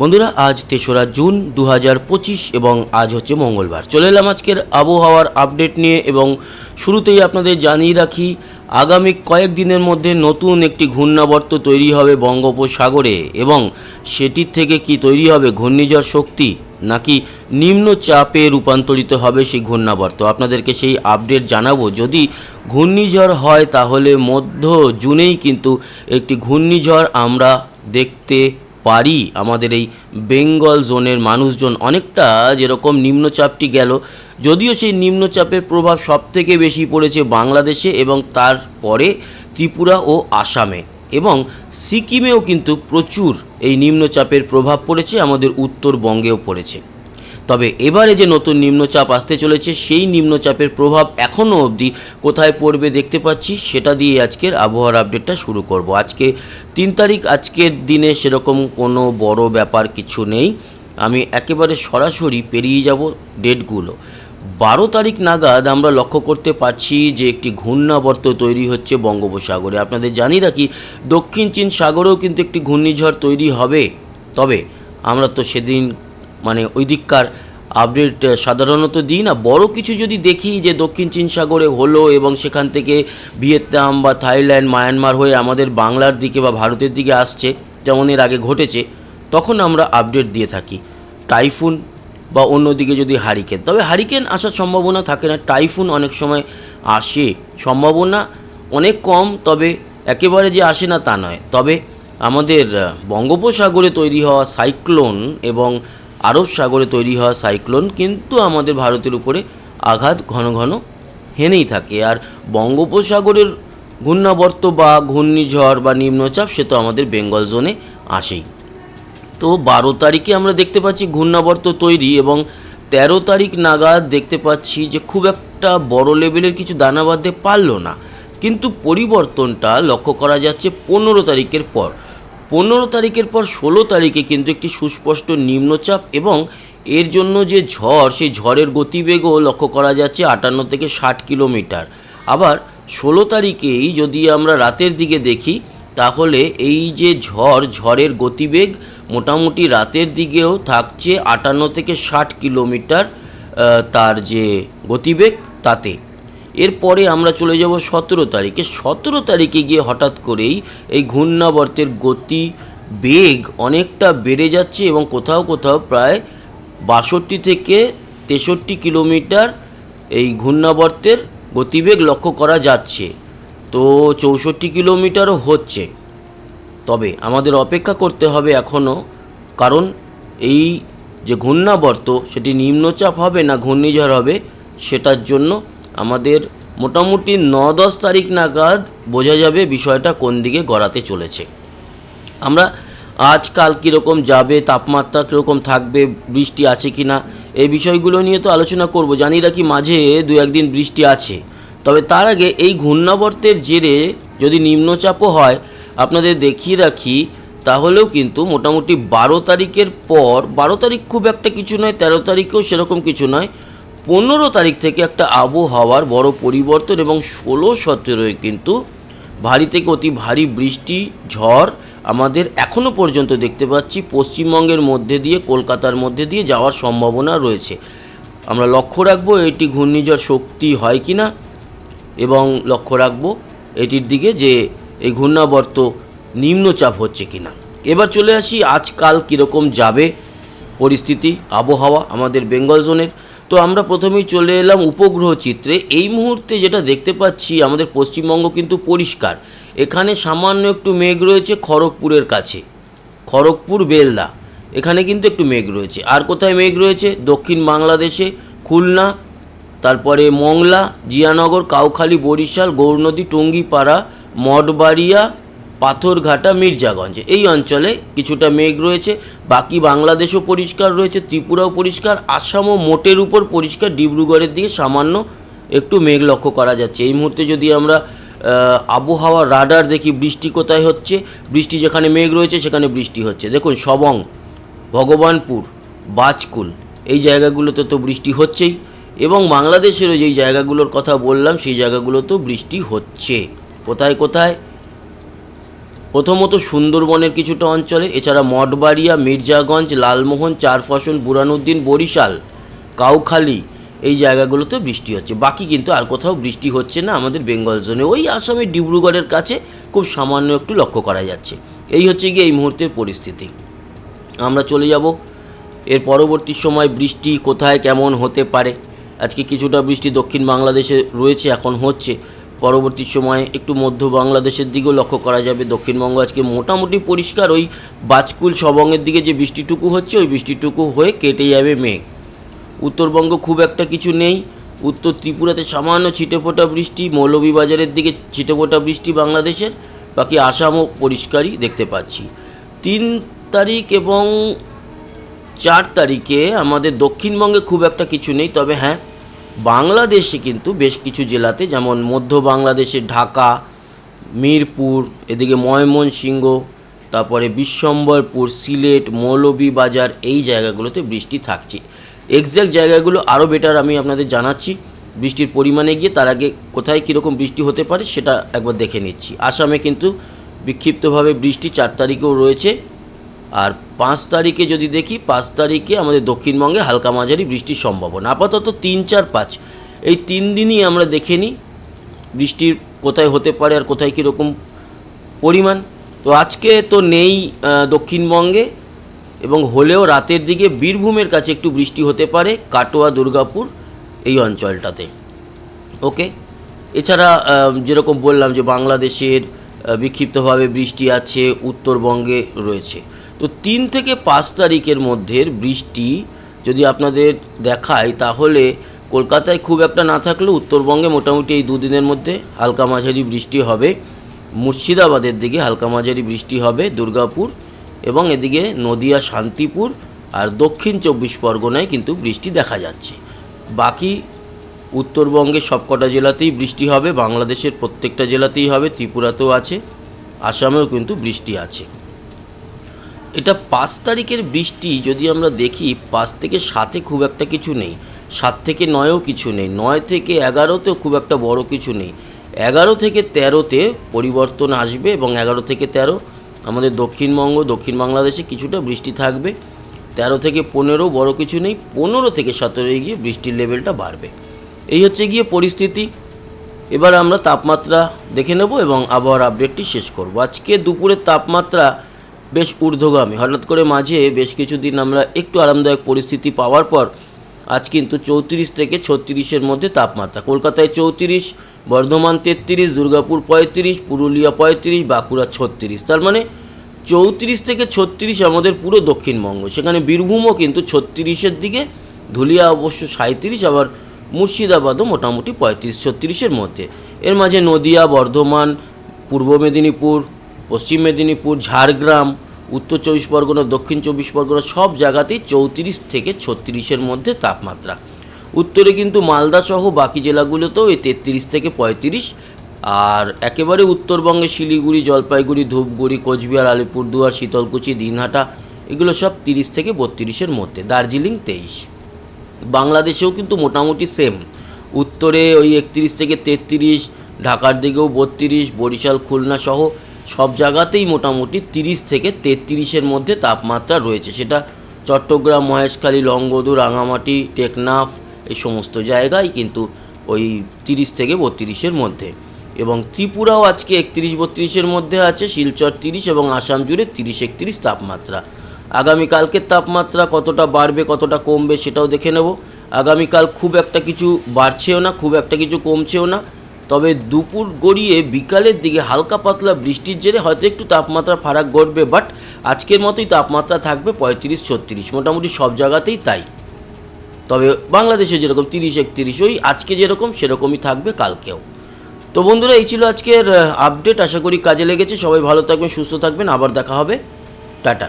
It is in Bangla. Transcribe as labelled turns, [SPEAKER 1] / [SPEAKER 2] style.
[SPEAKER 1] বন্ধুরা, আজ তেসরা জুন দু হাজার পঁচিশ এবং আজ হচ্ছে মঙ্গলবার। চলে এলাম আজকের আবহাওয়ার আপডেট নিয়ে এবং শুরুতেই আপনাদের জানিয়ে রাখি, আগামী কয়েকদিনের মধ্যে নতুন একটি ঘূর্ণাবর্ত তৈরি হবে বঙ্গোপসাগরে এবং সেটির থেকে কি তৈরি হবে ঘূর্ণিঝড় শক্তি, নাকি নিম্নচাপে রূপান্তরিত হবে সেই ঘূর্ণাবর্ত? আপনাদেরকে সেই আপডেট জানাব। যদি ঘূর্ণিঝড় হয়, তাহলে মধ্য জুনেই কিন্তু একটি ঘূর্ণিঝড় আমরা দেখতে পারি। আমাদের এই বেঙ্গল জোনের মানুষজন অনেকটা যেরকম নিম্নচাপটি গেল, যদিও সেই নিম্নচাপের প্রভাব সব থেকে বেশি পড়েছে বাংলাদেশে এবং তারপরে ত্রিপুরা ও আসামে। এবং সিকিমেও কিন্তু প্রচুর এই নিম্নচাপের প্রভাব পড়েছে, আমাদের উত্তরবঙ্গেও পড়েছে। তবে এবারে যে নতুন নিম্নচাপ আসতে চলেছে, সেই নিম্নচাপের প্রভাব এখনও অবধি কোথায় পড়বে দেখতে পাচ্ছি। সেটা দিয়ে আজকের আবহাওয়ার আপডেটটা শুরু করব। আজকে তিন তারিখ, আজকের দিনে সেরকম কোনো বড় ব্যাপার কিছু নেই। আমি একেবারে সরাসরি পেরিয়ে যাব ডেটগুলো। বারো তারিখ নাগাদ আমরা লক্ষ্য করতে পারছি যে একটি ঘূর্ণাবর্ত তৈরি হচ্ছে বঙ্গোপসাগরে। আপনাদের জানি রাখি, দক্ষিণ চীন সাগরেও কিন্তু একটি ঘূর্ণিঝড় তৈরি হবে। তবে আমরা তো সেদিন মানে ওই দিককার আপডেট সাধারণত দিই না। বড় কিছু যদি দেখি যে দক্ষিণ চীন সাগরে হলো এবং সেখান থেকে ভিয়েতনাম বা থাইল্যান্ড, মায়ানমার হয়ে আমাদের বাংলার দিকে বা ভারতের দিকে আসছে, যেমন এর আগে ঘটেছে, তখন আমরা আপডেট দিয়ে থাকি। টাইফুন বা অন্যদিকে যদি হারিকেন, তবে হারিকেন আসার সম্ভাবনা থাকে না। টাইফুন অনেক সময় আসে, সম্ভাবনা অনেক কম, তবে একেবারে যে আসে না তা নয়। তবে আমাদের বঙ্গোপসাগরে তৈরি হওয়া সাইক্লোন এবং আরব সাগরে তৈরি হওয়া সাইক্লোন কিন্তু আমাদের ভারতের উপরে আঘাত ঘন ঘন হেনেই থাকে। আর বঙ্গোপসাগরের ঘূর্ণাবর্ত বা ঘূর্ণিঝড় বা নিম্নচাপ সে তো আমাদের বেঙ্গল জোনে আসেই। তো বারো তারিখে আমরা দেখতে পাচ্ছি ঘূর্ণাবর্ত তৈরি এবং তেরো তারিখ নাগাদ দেখতে পাচ্ছি যে খুব একটা বড় লেভেলের কিছু দানা বাঁধতে পারল না। কিন্তু পরিবর্তনটা লক্ষ্য করা যাচ্ছে পনেরো তারিখের পর। পনেরো তারিখের পর ষোলো তারিখে কিন্তু একটি সুস্পষ্ট নিম্নচাপ এবং এর জন্য যে ঝড়, সেই ঝড়ের গতিবেগও লক্ষ্য করা যাচ্ছে আটান্ন থেকে ষাট কিলোমিটার। আবার ষোলো তারিখেই যদি আমরা রাতের দিকে দেখি, তাহলে এই যে ঝড়, ঝড়ের গতিবেগ মোটামুটি রাতের দিকেও থাকছে আটান্ন থেকে ষাট কিলোমিটার তার যে গতিবেগ, তাতে। এরপরে আমরা চলে যাব সতেরো তারিখে। সতেরো তারিখে গিয়ে হঠাৎ করেই এই ঘূর্ণাবর্তের গতি বেগ অনেকটা বেড়ে যাচ্ছে এবং কোথাও কোথাও প্রায় বাষট্টি থেকে তেষট্টি কিলোমিটার এই ঘূর্ণাবর্তের গতিবেগ লক্ষ্য করা যাচ্ছে। তো চৌষট্টি কিলোমিটারও হচ্ছে। তবে আমাদের অপেক্ষা করতে হবে এখনও কারণ এই যে ঘূর্ণাবর্ত, সেটি নিম্নচাপ হবে না ঘূর্ণিঝড় হবে, সেটার জন্য আমাদের মোটামুটি ন দশ তারিখ নাগাদ বোঝা যাবে বিষয়টা কোন দিকে গড়াতে চলেছে। আমরা আজকাল কীরকম যাবে, তাপমাত্রা কীরকম থাকবে, বৃষ্টি আছে কি না এই বিষয়গুলো নিয়ে তো আলোচনা করব। জানি রাখি মাঝে দু একদিন বৃষ্টি আছে। তবে তার আগে এই ঘূর্ণাবর্তের জেরে যদি নিম্নচাপও হয়, আপনাদের দেখিয়ে রাখি, তাহলেও কিন্তু মোটামুটি বারো তারিখের পর, বারো তারিখ খুব একটা কিছু নয়, তেরো তারিখেও সেরকম কিছু নয় পনেরো তারিখ থেকে একটা আবহাওয়ার বড় পরিবর্তন এবং ষোলো সতেরোয় কিন্তু ভারী থেকে অতি ভারী বৃষ্টি, ঝড় আমাদের এখনও পর্যন্ত দেখতে পাচ্ছি। পশ্চিমবঙ্গের মধ্যে দিয়ে, কলকাতার মধ্যে দিয়ে যাওয়ার সম্ভাবনা রয়েছে। আমরা লক্ষ্য রাখব এটি ঘূর্ণিঝড় শক্তি হয় কি না এবং লক্ষ্য রাখব এটির দিকে যে এই ঘূর্ণাবর্ত নিম্নচাপ হচ্ছে কি না এবার চলে আসি, আজকাল কীরকম যাবে পরিস্থিতি, আবহাওয়া আমাদের বেঙ্গল জোনের। তো আমরা প্রথমেই চলে এলাম উপগ্রহ চিত্রে। এই মুহূর্তে যেটা দেখতে পাচ্ছি, আমাদের পশ্চিমবঙ্গ কিন্তু পরিষ্কার। এখানে সামান্য একটু মেঘ রয়েছে খড়গপুরের কাছে। খড়গপুর বেলদা, এখানে কিন্তু একটু মেঘ রয়েছে। আর কোথায় মেঘ রয়েছে? দক্ষিণ বাংলাদেশে, খুলনা, তারপরে মংলা, জিয়ানগর, কাউখালী, বরিশাল, গৌরনদী, টঙ্গিপাড়া, মঠবাড়িয়া পাথরঘাটা মির্জাগঞ্জ। এই অঞ্চলে কিছুটা মেঘ রয়েছে, বাকি বাংলাদেশও পরিষ্কার রয়েছে, ত্রিপুরাও পরিষ্কার, আসামও মোটের উপর পরিষ্কার, ডিব্রুগড়ের দিকে সামান্য একটু মেঘ লক্ষ্য করা যাচ্ছে। এই মুহূর্তে যদি আমরা আবহাওয়া রাডার দেখি, বৃষ্টি কোথায় হচ্ছে? বৃষ্টি যেখানে মেঘ রয়েছে, সেখানে বৃষ্টি হচ্ছে। দেখুন, সবং, ভগবানপুর, বাজকুল, এই জায়গাগুলোতে তো বৃষ্টি হচ্ছেই। এবং বাংলাদেশেরও যেই জায়গাগুলোর কথা বললাম, সেই জায়গাগুলোতেও বৃষ্টি হচ্ছে। কোথায় কোথায়? প্রথমত সুন্দরবনের কিছুটা অঞ্চলে, এছাড়া মঠবাড়িয়া, মির্জাগঞ্জ, লালমোহন চারফসল বুরানুদ্দিন, বরিশাল, কাউখালী এই জায়গাগুলোতে বৃষ্টি হচ্ছে। বাকি কিন্তু আর কোথাও বৃষ্টি হচ্ছে না আমাদের বেঙ্গল জোনে। ওই আসামের ডিব্রুগড়ের কাছে খুব সামান্য একটু লক্ষ্য করা যাচ্ছে। এই হচ্ছে গিয়ে এই মুহূর্তের পরিস্থিতি। আমরা চলে যাব এর পরবর্তী সময় বৃষ্টি কোথায়, কেমন হতে পারে? আজকে কিছুটা বৃষ্টি দক্ষিণ বাংলাদেশে রয়েছে, এখন হচ্ছে। পরবর্তী সময়ে একটু মধ্য বাংলাদেশের দিকেও লক্ষ্য করা যাবে। দক্ষিণবঙ্গ আজকে মোটামুটি পরিষ্কার। ওই বাজকুল সবংয়ের দিকে যে বৃষ্টিটুকু হচ্ছে, ওই বৃষ্টিটুকু হয়ে কেটে যাবে মেঘ। উত্তরবঙ্গ খুব একটা কিছু নেই। উত্তর ত্রিপুরাতে সামান্য ছিটেফোঁটা বৃষ্টি, মৌলভীবাজারের দিকে ছিটেফোঁটা বৃষ্টি বাংলাদেশের। বাকি আসামও পরিষ্কারই দেখতে পাচ্ছি। তিন তারিখ এবং চার তারিখে আমাদের দক্ষিণবঙ্গে খুব একটা কিছু নেই, তবে হ্যাঁ বাংলাদেশে কিন্তু বেশ কিছু জেলাতে, যেমন মধ্য বাংলাদেশে ঢাকা, মিরপুর, এদিকে ময়মনসিংহ, তারপরে বিশ্বম্বরপুর, সিলেট, মৌলভীবাজার, এই জায়গাগুলোতে বৃষ্টি থাকছে। এক্স্যাক্ট জায়গাগুলো আরও বেটার আমি আপনাদের জানাচ্ছি। বৃষ্টির পরিমাণে গিয়ে তার আগে কোথায় কীরকম বৃষ্টি হতে পারে সেটা একবার দেখে নিচ্ছি। আসামে কিন্তু বিক্ষিপ্তভাবে বৃষ্টি চার তারিখেও রয়েছে। আর পাঁচ তারিখে যদি দেখি, পাঁচ তারিখে আমাদের দক্ষিণবঙ্গে হালকা মাঝারি বৃষ্টির সম্ভাবনা। আপাতত তিন, চার, পাঁচ। এই তিন দিনই আমরা দেখে নিই বৃষ্টির কোথায় হতে পারে আর কোথায় কীরকম পরিমাণ। তো আজকে তো নেই দক্ষিণবঙ্গে এবং হলেও রাতের দিকে বীরভূমের কাছে একটু বৃষ্টি হতে পারে, কাটোয়া, দুর্গাপুর এই অঞ্চলটাতে। ওকে? এছাড়া যেরকম বললাম যে বাংলাদেশের বিক্ষিপ্তভাবে বৃষ্টি আছে, উত্তরবঙ্গে রয়েছে। তো তিন থেকে পাঁচ তারিখের মধ্যে বৃষ্টি যদি আপনাদের দেখায়, তাহলে কলকাতায় খুব একটা না থাকলেও উত্তরবঙ্গে মোটামুটি এই দুদিনের মধ্যে হালকা মাঝারি বৃষ্টি হবে। মুর্শিদাবাদের দিকে হালকা মাঝারি বৃষ্টি হবে দুর্গাপুর এবং এদিকে নদিয়া, শান্তিপুর আর দক্ষিণ চব্বিশ পরগনায় কিন্তু বৃষ্টি দেখা যাচ্ছে। বাকি উত্তরবঙ্গের সবকটা জেলাতেই বৃষ্টি হবে, বাংলাদেশের প্রত্যেকটা জেলাতেই হবে, ত্রিপুরাতেও আছে, আসামেও কিন্তু বৃষ্টি আছে। এটা পাঁচ তারিখের বৃষ্টি, যদি আমরা দেখি, পাঁচ থেকে সাতে খুব একটা কিছু নেই। সাত থেকে নয়ও কিছু নেই। নয় থেকে এগারোতেও খুব একটা বড় কিছু নেই। এগারো থেকে তেরোতে পরিবর্তন আসবে এবং এগারো থেকে তেরো আমাদের দক্ষিণবঙ্গ, দক্ষিণ বাংলাদেশে কিছুটা বৃষ্টি থাকবে। তেরো থেকে পনেরো বড় কিছু নেই। পনেরো থেকে সতেরোয় গিয়ে বৃষ্টির লেভেলটা বাড়বে। এই হচ্ছে গিয়ে পরিস্থিতি। এবার আমরা তাপমাত্রা দেখে নেব এবং আবহাওয়ার আপডেটটি শেষ করব। আজকে দুপুরের তাপমাত্রা বেশ ঊর্ধ্বগামী। হঠাৎ করে মাঝে বেশ কিছুদিন আমরা একটু আরামদায়ক পরিস্থিতি পাওয়ার পর আজ কিন্তু চৌত্রিশ থেকে ছত্রিশের মধ্যে তাপমাত্রা। কলকাতায় চৌত্রিশ, বর্ধমান তেত্রিশ, দুর্গাপুর পঁয়ত্রিশ, পুরুলিয়া পঁয়ত্রিশ, বাঁকুড়া ছত্রিশ। তার মানে চৌত্রিশ থেকে ছত্রিশ আমাদের পুরো দক্ষিণবঙ্গ। সেখানে বীরভূমও কিন্তু ছত্রিশের দিকে, ধুলিয়া অবশ্য সাঁত্রিশ আবার মুর্শিদাবাদও মোটামুটি পঁয়ত্রিশ, ছত্রিশের মধ্যে। এর মাঝে নদিয়া, বর্ধমান, পূর্ব মেদিনীপুর পশ্চিম মেদিনীপুর, ঝাড়গ্রাম, উত্তর চব্বিশ পরগনা, দক্ষিণ চব্বিশ পরগনা সব জায়গাতেই চৌত্রিশ থেকে ছত্রিশের মধ্যে তাপমাত্রা। উত্তরে কিন্তু মালদা সহ বাকি জেলাগুলোতেও এই তেত্রিশ থেকে পঁয়ত্রিশ। আর একেবারে উত্তরবঙ্গে শিলিগুড়ি, জলপাইগুড়ি, ধূপগুড়ি, কোচবিহার, আলিপুরদুয়ার, শীতলকুচি, দিনহাটা, এগুলো সব তিরিশ থেকে বত্রিশের মধ্যে। দার্জিলিং তেইশ। বাংলাদেশেও কিন্তু মোটামুটি সেম উত্তরে ওই একত্রিশ থেকে তেত্রিশ, ঢাকার দিকেও বত্রিশ, বরিশাল, খুলনা সহ সব জায়গাতেই মোটামুটি তিরিশ থেকে তেত্রিশের মধ্যে তাপমাত্রা রয়েছে। সেটা চট্টগ্রাম, মহেশখালী, লংগদু, রাঙামাটি, টেকনাফ, এই সমস্ত জায়গায় কিন্তু ওই তিরিশ থেকে বত্রিশের মধ্যে। এবং ত্রিপুরাও আজকে একত্রিশ বত্রিশের মধ্যে আছে, শিলচর তিরিশ এবং আসাম জুড়ে তিরিশ একত্রিশ তাপমাত্রা। আগামীকালকের তাপমাত্রা কতটা বাড়বে, কতটা কমবে সেটাও দেখে নেব। আগামীকাল খুব একটা কিছু বাড়ছেও না, খুব একটা কিছু কমছেও না। তবে দুপুর গড়িয়ে বিকালের দিকে হালকা পাতলা বৃষ্টির জেরে হয়তো একটু তাপমাত্রা ফারাক ঘটবে বাট আজকের মতোই তাপমাত্রা থাকবে পঁয়ত্রিশ, ছত্রিশ। মোটামুটি সব জায়গাতেই তাই। তবে বাংলাদেশে যেরকম তিরিশ, একত্রিশ, ওই আজকে যেরকম সেরকমই থাকবে কালকেও। তো বন্ধুরা, এই ছিল আজকের আপডেট আশা করি কাজে লেগেছে। সবাই ভালো থাকবেন, সুস্থ থাকবেন। আবার দেখা হবে। টাটা।